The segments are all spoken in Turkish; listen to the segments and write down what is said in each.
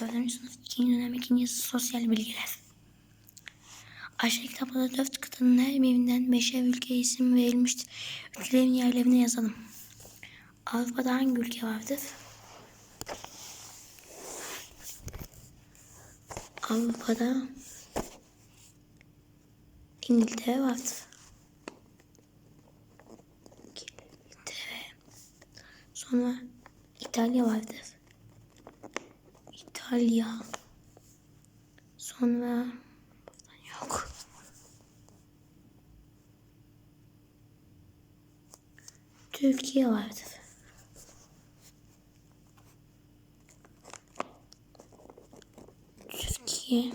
Dördüncü sınıf ikinci dönem ikinci sosyal bilgiler. Aşağı kitaplarda dört kıtanın her birinden beşer ülke isim verilmiştir. Ülkelerin yerlerini yazalım. Avrupa'da hangi ülke vardır? Avrupa'da İngiltere vardır. İngiltere. Sonra İtalya vardır. İtalya. Sonra yok. Türkiye vardır. Türkiye.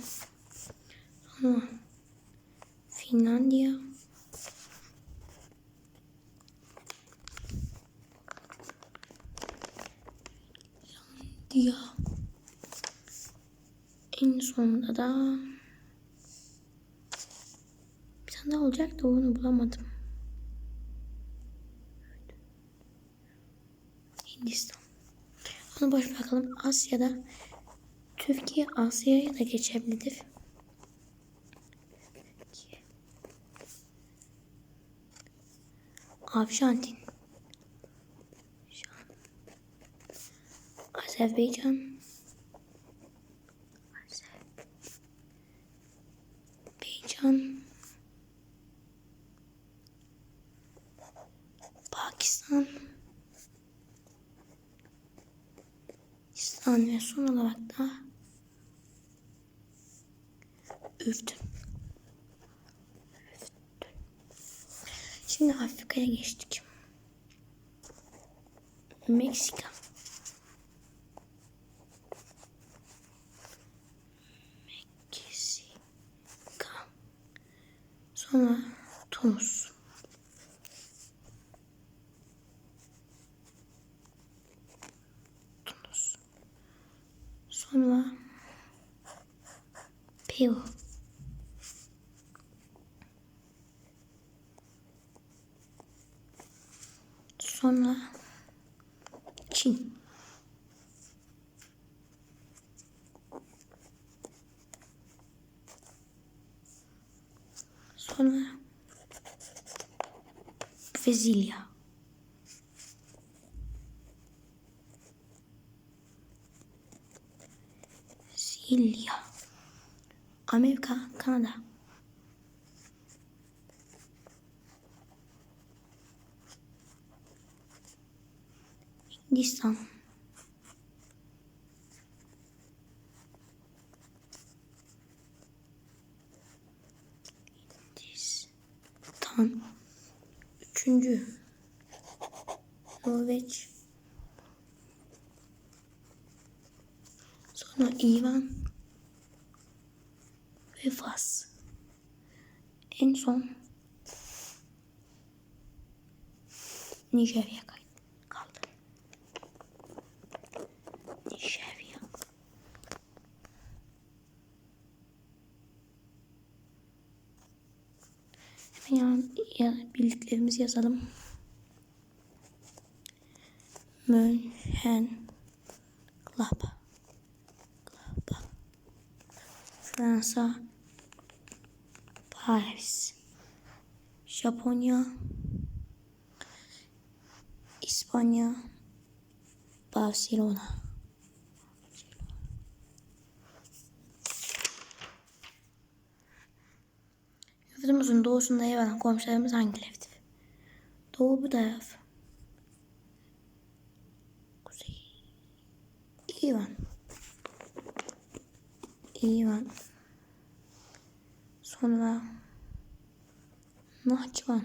Sonra Finlandiya. Finlandiya. En sonunda da bir tane daha olacak da onu bulamadım. Hindistan. Onu boş bırakalım. Asya'da Türkiye Asya'ya da geçebilir. Azerbaycan. Azerbaycan. Ve son olarak da Ürdün. Şimdi Afrika'ya geçtik. Meksika. Meksika. Sonra. Tunus. Peru. Sonra Çin. Sonra Brezilya. Brezilya. Amerika, Kanada. Hindistan. Hindistan. Üçüncü. Norveç. Sonra İran. Fas. En son Nijerya kaldı. Nijerya. Hemen ya, ya, bildiklerimizi yazalım. Mönchen Club. Club. Fransa Paris Japonya İspanya Barcelona Yurdumuzun doğusunda yer alan komşularımız hangileridir? Doğu bu taraf. Kuzey. İran. İran. Sonra Nahçıvan.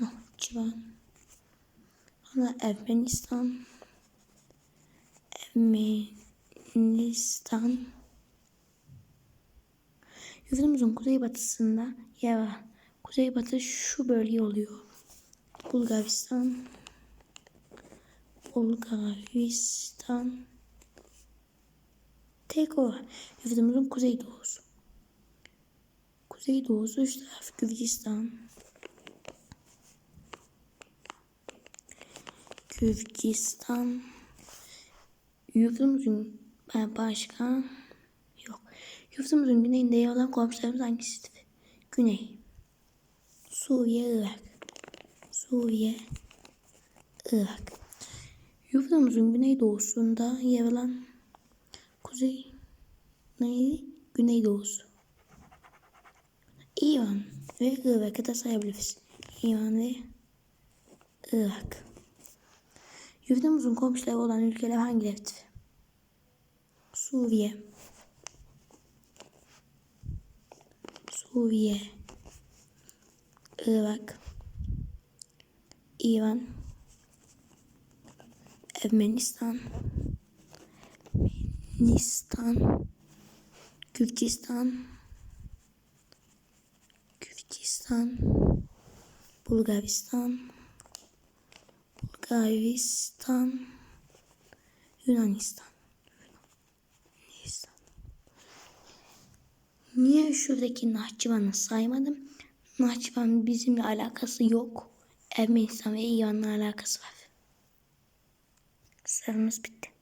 Nahçıvan. Sonra Ermenistan. Ermenistan. Yurdumuzun kuzeybatısında yer var. Kuzeybatı şu bölge oluyor. Bulgaristan. Bulgaristan. Tek o. Yurdumuzun kuzeydoğusu. Kuzeydoğusu üst taraf Gürcistan. Gürcistan. Yurdumuzun başka yok. Yurdumuzun güneyinde yer alan komşularımız hangisidir? Güney. Suriye, Irak. Suriye, Irak. Yurdumuzun güneydoğusunda yer alan kuzey? Güneydoğusu. İran ve Irak'ı da sayabiliriz. İran ve Irak. Yurdumuzun komşuları olan ülkeler hangileridir? Suriye. Suriye. Irak. İran. Ermenistan. Ermenistan. Gürcistan. Gürcistan. Bulgaristan. Bulgaristan. Yunanistan. Yunanistan. Niye şuradaki Nahçıvan'ı saymadım? Nahçıvan bizimle alakası yok. Ermenistan ve İran'la alakası var. Sorumuz bitti.